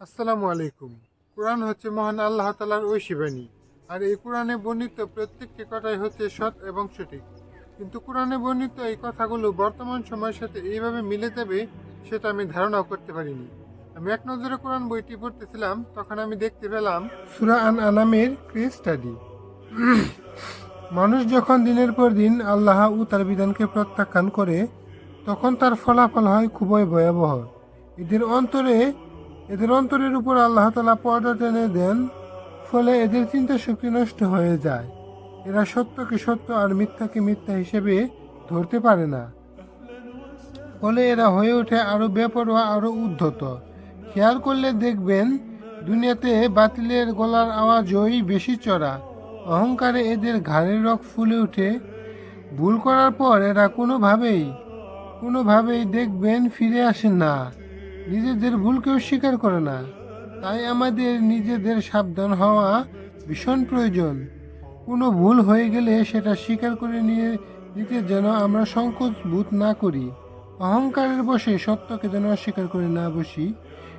আসসালামু আলাইকুম। কোরআন হচ্ছে মহান আল্লাহ তালার ঐশী বাণী আর এই কোরআনে বর্ণিত প্রত্যেকটি কথাই হচ্ছে সৎ এবং সঠিক। কিন্তু কোরআনে বর্ণিত এই কথাগুলো বর্তমান সময়ের সাথে এইভাবে মিলে যাবে সেটা আমি ধারণাও করতে পারিনি। আমি এক নজরে কোরআন বইটি পড়তেছিলাম, তখন আমি দেখতে পেলাম সুরা আন আনামের ক্রেজ স্টাডি। মানুষ যখন দিনের পর দিন আল্লাহ ও তার বিধানকে প্রত্যাখ্যান করে, তখন তার ফলাফল হয় খুবই ভয়াবহ। এদের অন্তরে এদের অন্তরের উপর আল্লাহ তালা পর্দা টেনে দেন, ফলে এদের চিন্তা শক্তি নষ্ট হয়ে যায়। এরা সত্যকে সত্য আর মিথ্যাকে মিথ্যা হিসেবে ধরতে পারে না। ফলে এরা হয়ে ওঠে আরও বেপরোয়া, আরও উদ্ধত। খেয়াল করলে দেখবেন, দুনিয়াতে বাতিলের গলার আওয়াজই বেশি চড়া। অহংকারে এদের ঘাড়ের রক ফুলে ওঠে। ভুল করার পর এরা কোনোভাবেই কোনোভাবেই দেখবেন ফিরে আসে না। নিজেদের ভুলকেও স্বীকার করে না। তাই আমাদের নিজেদের সাবধান হওয়া ভীষণ প্রয়োজন। কোনো ভুল হয়ে গেলে সেটা স্বীকার করে নিয়ে নিতে যেন আমরা সংকোচ বোধ না করি। অহংকারের বসে সত্যকে যেন অস্বীকার করে না বসি।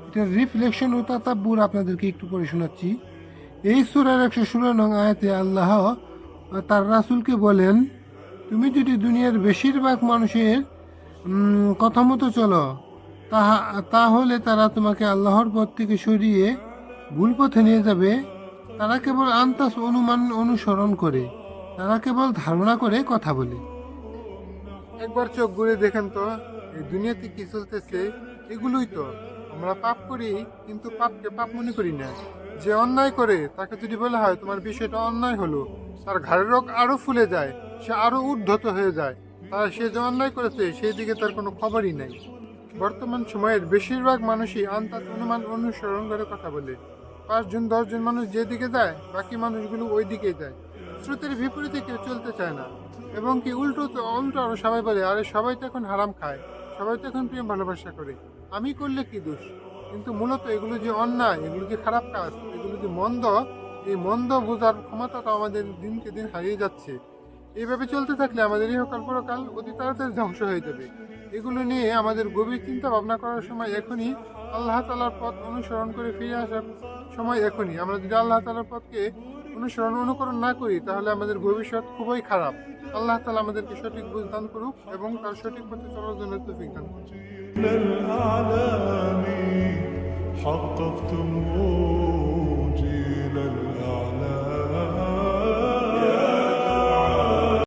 এটার রিফ্লেকশন ও তাতাব্বুর আপনাদেরকে একটু পড়ে শোনাচ্ছি। এই সুরার একশো ষোলো নং আয়াতে আল্লাহ তার রাসূলকে বলেন, তুমি যদি দুনিয়ার বেশিরভাগ মানুষের কথা মতো চলো তাহা, তাহলে তারা তোমাকে আল্লাহর পথ থেকে সরিয়ে ভুল পথে নিয়ে যাবে। তারা কেবল আন্তাস অনুমান অনুসরণ করে, তারা কেবল ধারণা করে কথা বলে। একবার চোখ ঘুরে দেখেন তো, এই দুনিয়াতে কি চলতেছে? এগুলোই তো। আমরা পাপ করি, কিন্তু পাপকে পাপ মনে করি না। যে অন্যায় করে, তাকে যদি বলা হয়, তোমার বিষয়টা অন্যায় হলো। তার ঘাড়ের রোগ আরও ফুলে যায়, সে আরও উদ্ধত হয়ে যায়। তার সে যে অন্যায় করেছে, সেই দিকে তার কোনো খবরই নাই। বর্তমান সময়ের বেশিরভাগ মানুষই আন্তাজ অনুমান অনুসরণ করে কথা বলে। পাঁচজন দশজন মানুষ যেদিকে যায়, বাকি মানুষগুলো ওই দিকেই যায়। স্রোতের বিপরীতে কেউ চলতে চায় না। এবং কি উল্টো তো উল্টো আরও সবাই বলে, আরে সবাই তো এখন হারাম খায়। সবাই তো এখন প্রেম ভালোবাসা করে। আমি করলে কি দোষ? কিন্তু মূলত এগুলো যে অন্যায়, এগুলো যে খারাপ কাজ, এগুলো যে মন্দ, এই মন্দ বোঝার ক্ষমতাটা আমাদের দিনকে দিন হারিয়ে যাচ্ছে। এইভাবে চলতে থাকলে আমাদের ইহকাল পরকাল অতি তাড়াতাড়ি ধ্বংস হয়ে যাবে। এগুলো নিয়ে আমাদের গভীর চিন্তা ভাবনা করার সময় এখনই আল্লাহ তালার পথ অনুসরণ করে ফিরে আসার সময় এখনই। আমরা যদি আল্লাহ তালার পথকে অনুসরণ, অনুকরণ না করি, তাহলে আমাদের ভবিষ্যৎ খুবই খারাপ। আল্লাহ তালা আমাদেরকে সঠিক বুঝ দান করুক এবং তার সঠিক পথে চলার জন্য তুফিক দান করুক